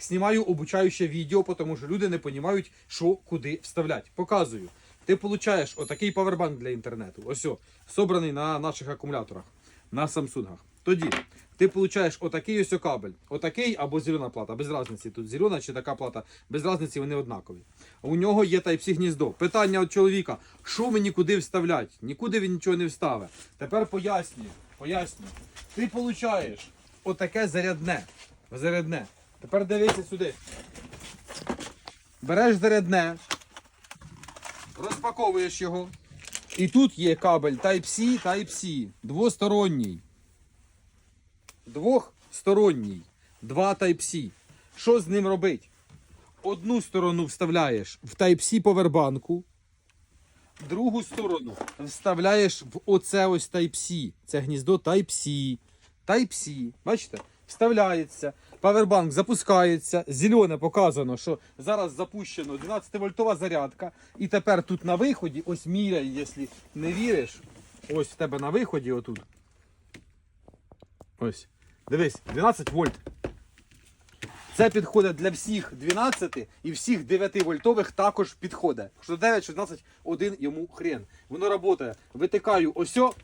Знімаю обучаюче відео, тому що люди не розуміють, що куди вставляти. Показую. Ти получаєш отакий павербанк для інтернету. Ось, о, собраний на наших акумуляторах, на Самсунгах. Тоді ти получаєш отакий ось кабель. Отакий або зелена плата, без різниці. Тут зелена чи така плата, без різниці вони однакові. У нього є Type-C гніздо. Питання від чоловіка: що мені куди вставляти? Нікуди він нічого не вставить. Тепер пояснюю. Пояснюю. Ти получаєш отаке зарядне. Зарядне. Тепер дивися сюди. Береш зарядне, розпаковуєш його. І тут є кабель Type-C, Type-C. Двосторонній. Двохсторонній. Два Type-C. Що з ним робить? Одну сторону вставляєш в Type-C повербанку, другу сторону вставляєш в оце ось Type-C. Це гніздо Type-C. Type-C. Бачите? Вставляється. Павербанк запускається. Зелене показано, що зараз запущено 12-вольтова зарядка. І тепер тут на виході, ось міряй, якщо не віриш, ось в тебе на виході отут. Ось. Дивись, 12 вольт. Це підходить для всіх 12 і всіх 9 вольтових також підходить. Що 9, 16, один йому хрен. Воно працює. Витикаю осьо,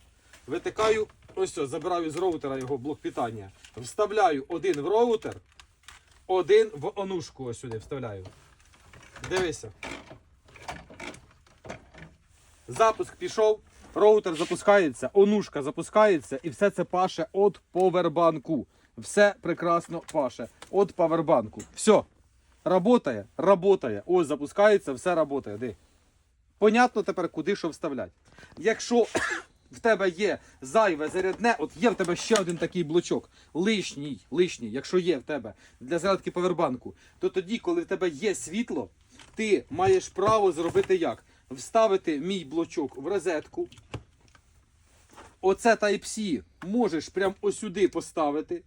витикаю осьо, забираю з роутера його блок питання. Вставляю один в роутер, один в онушку ось сюди вставляю. Дивися. Запуск пішов, роутер запускається, онушка запускається і все це паше від повербанку. Все прекрасно паше від павербанку. Все. Работає, работає. Ось запускається, все работає. Ди. Понятно тепер, куди що вставляти. Якщо в тебе є зайве зарядне, от є в тебе ще один такий блочок, лишній, лишній, якщо є в тебе для зарядки павербанку, то тоді, коли в тебе є світло, ти маєш право зробити як? Вставити мій блочок в розетку. Оце Type-C можеш прямо ось сюди поставити.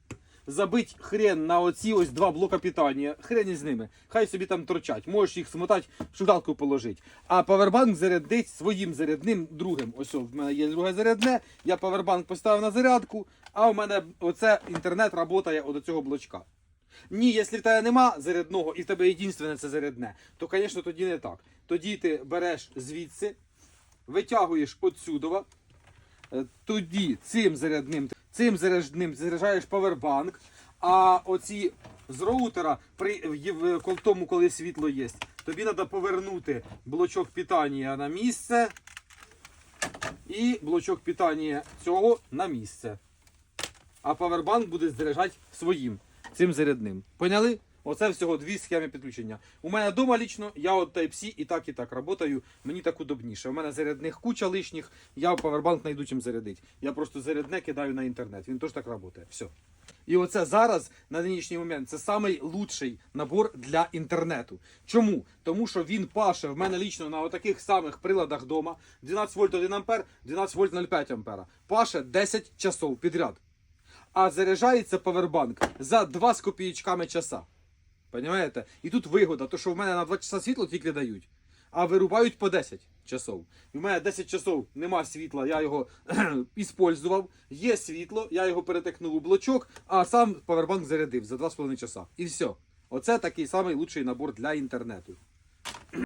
Забить хрен на оці ось два блока питання. Хрен із ними. Хай собі там торчать. Можеш їх смотати, в положити. А павербанк зарядить своїм зарядним другим. Ось в мене є друге зарядне. Я павербанк поставив на зарядку, а в мене оце інтернет працює от цього блочка. Ні, якщо в тебе нема зарядного і в тебе єдине це зарядне, то, звісно, тоді не так. Тоді ти береш звідси, витягуєш отсюдова, Е, тоді цим зарядним, цим заряджним заряджаєш павербанк, а оці з роутера при в- в тому, коли світло є, тобі треба повернути блочок питання на місце і блочок питання цього на місце. А павербанк буде заряджати своїм цим зарядним. Поняли? Оце всього дві схеми підключення. У мене вдома лічно, я от Type-C і так, і так працюю. Мені так удобніше. У мене зарядних куча лишніх, я павербанк знайду чим зарядити. Я просто зарядне кидаю на інтернет. Він теж так працює. Все. І оце зараз, на нинішній момент, це лучший набор для інтернету. Чому? Тому що він паше в мене лічно на отаких самих приладах вдома. 12 вольт 1 ампер, 12 вольт 0,5 ампера. Паше 10 часов підряд. А заряджається павербанк за 2 з копійочками часа. Понимаєте? І тут вигода, то що в мене на 2 часа світло тільки дають, а вирубають по 10 часов. І в мене 10 часов нема світла, я його іспользував. Є світло, я його перетикнув у блочок, а сам павербанк зарядив за 2,5 часа. І все. Оце такий самий лучший набор для інтернету.